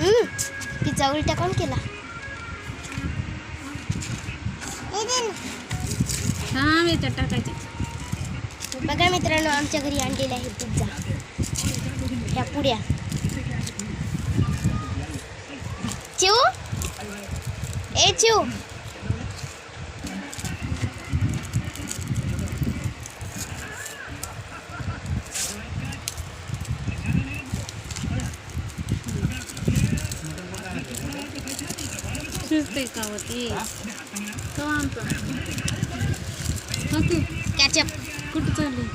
Pizza उलटा कोण केला? येतात टाकायचे. बघा मित्रांनो आमच्या घरी आणलेला आहे पिझ्झा. ह्या पुड्या चिऊ? ए चिऊ. शिजते का होती तो आणतो ओके कॅचअप कुठं चालली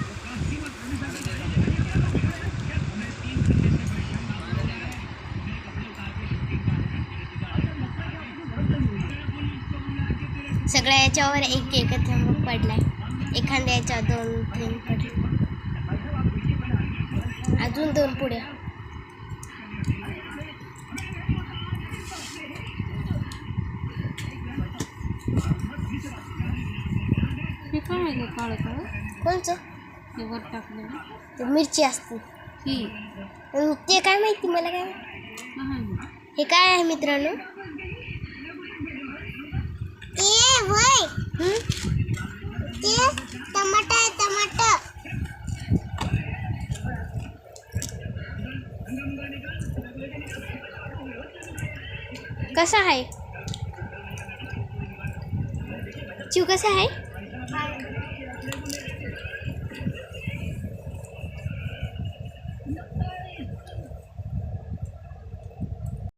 सगळ्या याच्यावर एक एक थेंब पडलाय. एखाद्या याच्यावर दोन थेंब पडले. अजून दोन पुढे. आहे गं काळं काळं कोणचं? हे वर टाकलं ते मिरची असते. ही. अन ते काय माहिती मला काय. हा काय आहे मित्रांनो? ते वय. ते टमाटा आहे टमाटा कसा आहे? चिव कसा आहे?